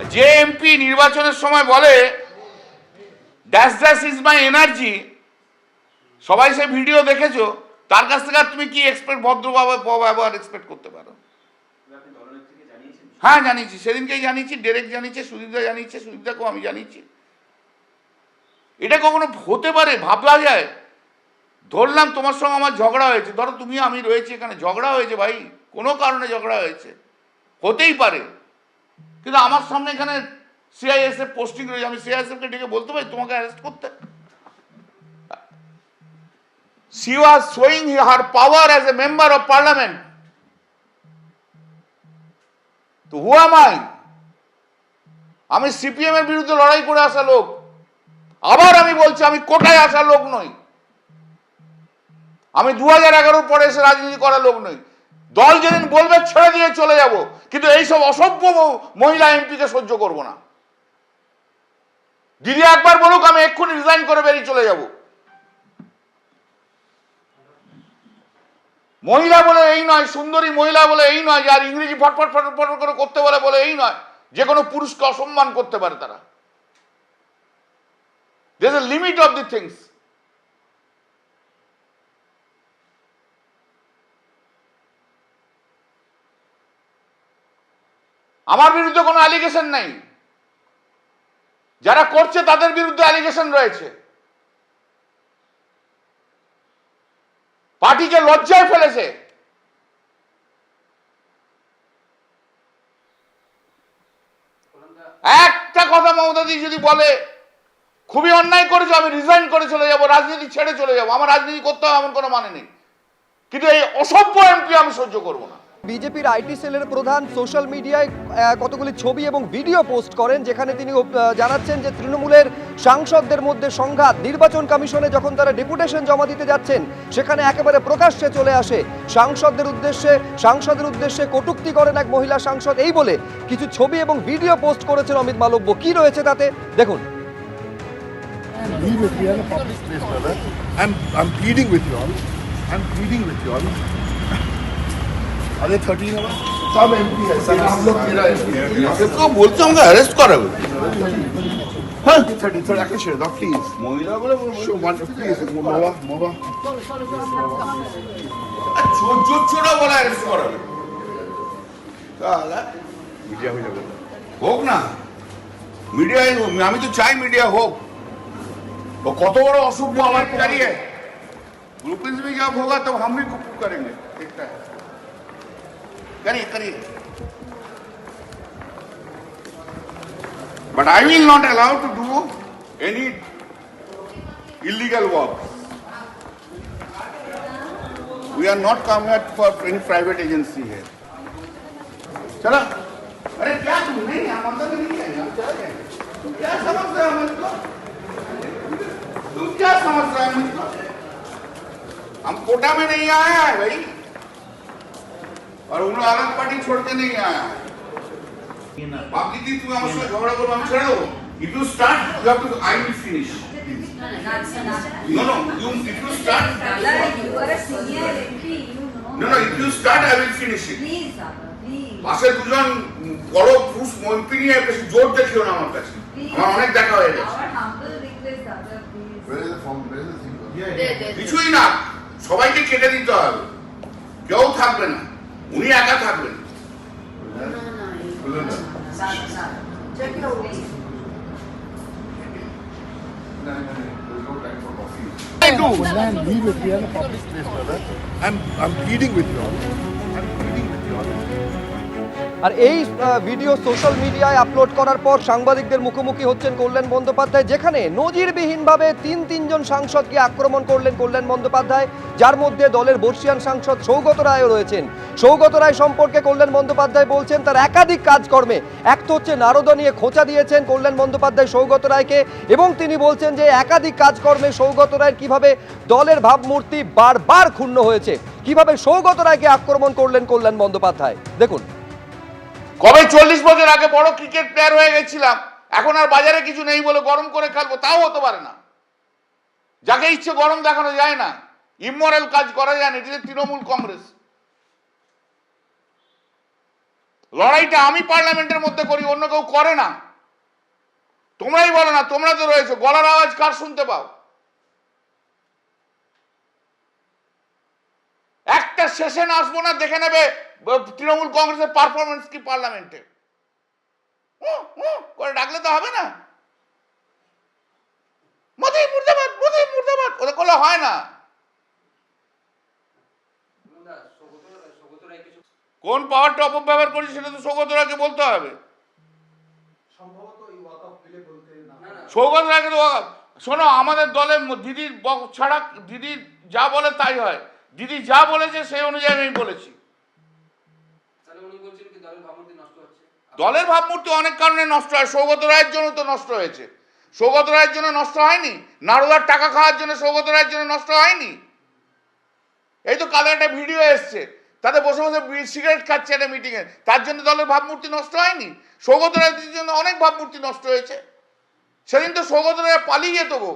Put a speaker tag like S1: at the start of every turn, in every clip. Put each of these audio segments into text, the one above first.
S1: যে এমপি নির্বাচনের সময় বলে dash dash is my energy সবাই সে ভিডিও দেখেছ? তার কাছ থেকে তুমি কি এক্সপেক্ট ভদ্রভাবে ব্যবহার এক্সপেক্ট করতে পারো? হ্যাঁ জানিয়েছি। সেদিনকেই জানিয়েছি ডেরেক জানিয়েছে, সুদীপদা জানিয়েছে, সুদীপদাকেও আমি জানিয়েছি। এটা কখনো হতে পারে? ভাবলা যায়। ধরলাম তোমার সঙ্গে আমার ঝগড়া হয়েছে। ধরো তুমি আমি রয়েছি এখানে। ঝগড়া হয়েছে ভাই। কোনো কারণে ঝগড়া হয়েছে। হতেই পারে। কিন্তু আমার সামনে এখানে সিআইএসএফ পোস্টিং রয়েছে। আমি সিআইএসএফকে ডেকে বলতে পারি? তোমাকে অ্যারেস্ট করতে। She was showing her power as a member of parliament. তো হু am I? আমি সিপিএম এর বিরুদ্ধে লড়াই করে আসা লোক। আবার আমি বলছি, আমি কোটায় আসা লোক নই। আমি দু হাজার এগারোর পরে এসে রাজনীতি করা লোক নই। দল যেদিন বলবে, ছেড়ে দিয়ে চলে যাব। কিন্তু এইসব অসভ্য মহিলা এমপিকে সহ্য করব না। দিদি একবার বলুক, আমি এক্ষুনি রিজাইন করে বেরিয়ে চলে যাব। মহিলা বলে এই নয়, সুন্দরী মহিলা বলে এই নয়, যে আর ইংরেজি ফটফট ফটফট ফটফট করে করতে বলে বলে এই নয়, যে কোনো পুরুষকে অসম্মান করতে পারে তারা। There's limit limit the the আমার বিরুদ্ধে কোনো অ্যালিগেশন নেই। যারা করছে তাদের বিরুদ্ধে অ্যালিগেশন রয়েছে। পার্টিকে লজ্জায় ফেলেছে। একটা কথা মমতাদি যদি বলে, খুবই অন্যায় করেছ, আমি রিজাইন করে চলে যাব, রাজনীতি ছেড়ে চলে যাব, আমার রাজনীতি করতে হবে এমন কোনো মানে নেই। কিন্তু এই অসভ্য এমপি আমি সহ্য করব না।
S2: বিজেপির আইটি সেলের প্রধান সোশ্যাল মিডিয়ায় কতগুলি ছবি এবং ভিডিও পোস্ট করেন, যেখানে তিনি জানাচ্ছেন যে তৃণমূলের সাংসদদের মধ্যে সংঘাত, নির্বাচন কমিশনে যখন তারা ডেপুটেশন জমা দিতে যাচ্ছেন, সেখানে একেবারে প্রকাশ্যে চলে আসে। সাংসদদের উদ্দেশ্যে, সাংসদের উদ্দেশ্যে কটূক্তি করেন এক মহিলা সাংসদ, এই বলে কিছু ছবি এবং ভিডিও পোস্ট করেছেন অমিত মালব্য। কি রয়েছে তাতে? দেখুন।
S3: I'm pleading with you all. I'm pleading with you all. Are there 13 of us? सब MP है सर हम लोग मेरा MP है
S1: তো বলছে আমাকে অ্যারেস্ট করাবে
S3: हाँ 30 30 actually share that please
S1: মহিলা বলে
S3: show one please Mova Mova
S1: চোর চোর ছোড়া বলে অ্যারেস্ট করাবে
S3: media में जब
S1: হোক না মিডিয়ায় আমি তো চাই মিডিয়া হোক ও কত বড় অসভ্য আমার দাঁড়িয়ে ग्रुपिंग में जब होगा तब हम भी कुछ करेंगे देखता है करिए करिए। But I will not allow to do any illegal work. We are not come here for any private agency here. चला। अरे, क्या तुम? नहीं हम अंदर में नहीं हम चले तुम क्या समझ रहे हो मुझको तुम क्या समझ रहे हो मुझको हम कोटा में नहीं आए हैं भाई। और उन लोग अलग पार्टी छोड़ के नहीं आया बाकी दी तुम আমার সঙ্গে ঝগড়া করবো আমি ছেড়ে দেবো if you start you have to I will finish no no you if you start
S4: You are a senior MP, you know.
S1: no no if you start I will finish it
S4: Please, Abba, please.
S1: পাশে দুজন বড় পুরুষ মন্ত্রী নিয়ে বেশি জোর দেখিও না আমার কাছে আমার অনেক দেখা হয়ে গেছে
S4: Our humble request, Abba, please.
S3: where is the form where is the thing
S4: There, there.
S1: কিছুই না সবাইকে কেটে দিতে হবে কেউ থাকবে না উনি একা থাকবেন
S4: No, no, no.
S3: Full of them.
S4: Sir, sir. Check your way.
S3: no no no there's no time for coffee
S1: I do.
S3: man be with me in a public place brother I'm I'm pleading with you all I'm pleading with you all
S2: আর এই video social মিডিয়ায় upload করার পর সাংবাদিকদের মুখোমুখি হচ্ছেন কল্যাণ বন্দ্যোপাধ্যায়, যেখানে নজিরবিহীনভাবে তিন, তিনজন সাংসদকে আক্রমণ করলেন কল্যাণ বন্দ্যোপাধ্যায়, যার মধ্যে দলের বর্ষিয়ান সাংসদ সৌগত রায়ও রয়েছেন। সৌগত রায় সম্পর্কে কল্যাণ বন্দ্যোপাধ্যায় বলছেন, তার একাধিক কাজকর্মে, এক তো হচ্ছে নারদ নিয়ে খোঁচা দিয়েছেন কল্যাণ বন্দ্যোপাধ্যায় সৌগত রায়কে, এবং তিনি বলছেন যে একাধিক কাজকর্মে সৌগত রায়ের কীভাবে দলের ভাবমূর্তি বারবার ক্ষুণ্ণ হয়েছে, কীভাবে সৌগত রায়কে আক্রমণ করলেন কল্যাণ বন্দ্যোপাধ্যায়। দেখুন।
S1: কবে চল্লিশ বছর আগে বড় ক্রিকেট প্লেয়ার হয়ে গেছিলাম, এখন আর বাজারে কিছু নেই বলে গরম করে খেলব, তাও হতে পারে না। যাকে ইচ্ছে গরম দেখানো যায় না, ইমোরাল কাজ করা যায় না এটা তৃণমূল কংগ্রেস। লড়াইটা আমি পার্লামেন্টের মধ্যে করি, অন্য কেউ করে না। তোমরাই বলো না, তোমরা তো রয়েছো, গলার আওয়াজ কার শুনতে পাও? একটা সেশন আসব না, দেখে নেবে তৃণমূল কংগ্রেসের পারফরমেন্স কি পার্লামেন্টে করে ডাকলে তো হবে না। মোদি মুর্দাবাদ মোদি মুর্দাবাদ ওদের করলে হয় না। কোন পাওয়ারটা অপব্যবহার করেছে সেটা তো সৌগত রায়কে বলতে হবে সৌগত রায়কে তো শোনো আমাদের দলের দিদির বক- ছাড়া দিদি যা বলে তাই হয়। দিদি যা বলেছে সেই অনুযায়ী আমি বলেছি
S5: তাহলে উনি বলছেন কি দলের ভাবমূর্তি
S1: অনেক কারণে নষ্ট হয়, সৌগত রায়ের জন্য তো নষ্ট হয়েছে। সৌগত রায়ের জন্য নষ্ট হয়নি? নারদার টাকা খাওয়ার জন্য সৌগত রায়ের জন্য নষ্ট হয়নি? এই তো কালো একটা ভিডিও এসছে, তাতে বসে বসে সিগারেট খাচ্ছে একটা মিটিংয়ে তার জন্য দলের ভাবমূর্তি নষ্ট হয়নি? সৌগত রায়ের জন্য অনেক ভাবমূর্তি নষ্ট হয়েছে। সেদিন তো সৌগত রায় পালিয়ে যেত গো।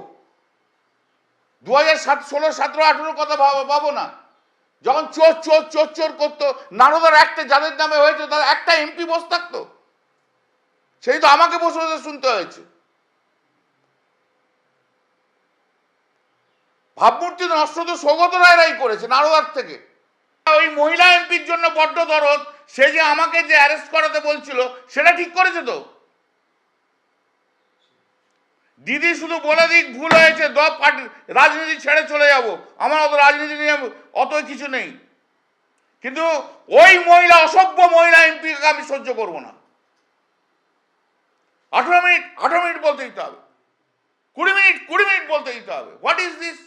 S1: দু হাজার সাত, ষোলো, সতেরো, আঠেরোর কথা ভাবো না। যখন চোর চোর চোর চোর করতো, নারদার একটা, যাদের নামে হয়েছে, তার একটা এমপি বসে থাকতো। সেই তো আমাকে বসে বসে শুনতে হয়েছে। ভাবমূর্তি নষ্ট তো সৌগত রায়রাই করেছে নারদার থেকে। ওই মহিলা এমপির জন্য বড্ড দরদ, সে যে আমাকে যে অ্যারেস্ট করাতে বলছিল, সেটা ঠিক করেছে তো? দিদি শুধু বলে দিক ভুল হয়েছে দ পার্টি রাজনীতি ছেড়ে চলে যাব। আমার অত রাজনীতি নিয়ে অত কিছু নেই। কিন্তু ওই মহিলা, অসভ্য মহিলা এমপিকে আমি সহ্য করব না। আঠারো মিনিট আঠারো মিনিট বলতে দিতে হবে। কুড়ি মিনিট কুড়ি মিনিট বলতে দিতে হবে। What is this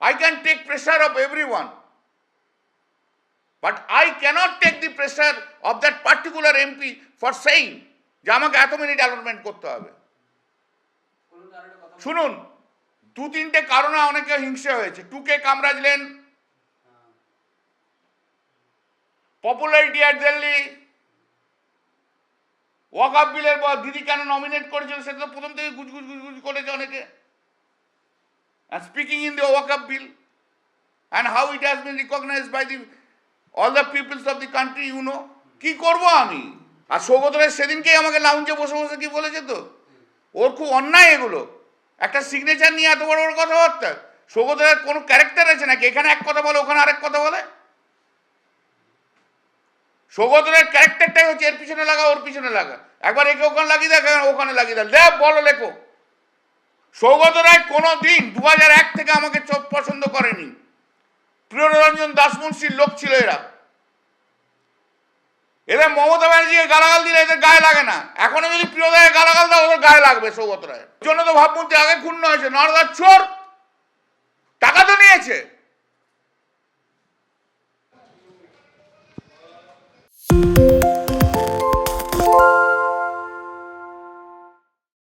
S1: I can take pressure of everyone. But I cannot take the pressure of that particular MP for saying যে আমাকে এত মিনিট অ্যালটমেন্ট করতে হবে। শুনুন দু তিনটে কারণে অনেকে হিংসে হয়েছে। টুকে কামরাজলেন পপুলারিটি অ্যাট দিল্লি ওয়াকাপ বিলের পর দিদি কেন নমিনেট করেছিল সেটা তো প্রথম থেকে গুজগুজ গুজগুজ করেছে অনেকে। And speaking in the Waqf bill and how it has been recognized by the all the peoples of the country know, কি করব আমি? আর সৌগত রায় সেদিনকেই আমাকে লাউঞ্জে বসে বসে কি বলেছে তো? ওর খুব অন্যায় এগুলো। একটা সিগনেচার নিয়ে এত বড় বড় কথাবার্তা। সৌগত রায়ের কোনো ক্যারেক্টার আছে নাকি? এখানে এক কথা বলে, ওখানে আরেক কথা বলে? সৌগত রায়ের ক্যারেক্টারটাই হচ্ছে এর পিছনে লাগা, ওর পিছনে লাগা। একবার একে ওখানে লাগিয়ে দেখ ওখানে লাগিয়ে দেখ। দেখ, বলো, লেখো। সৌগত রায় কোনো দিন দু থেকে আমাকে চোখ পছন্দ করেনি। প্রিয়রঞ্জন দাসমুন্সির লোক ছিল এরা। এদের মমতা ব্যানার্জিকে গালাগাল দিলে এদের গায়ে লাগে না। এখনও যদি প্রিয়দায় গালাগাল দাও ওদের গায়ে লাগবে সৌগত রায়ের জন্য তো ভাবমূর্তি আগে ক্ষুণ্ণ হয়েছে। নরদার চোর! টাকা তো নিয়েছে।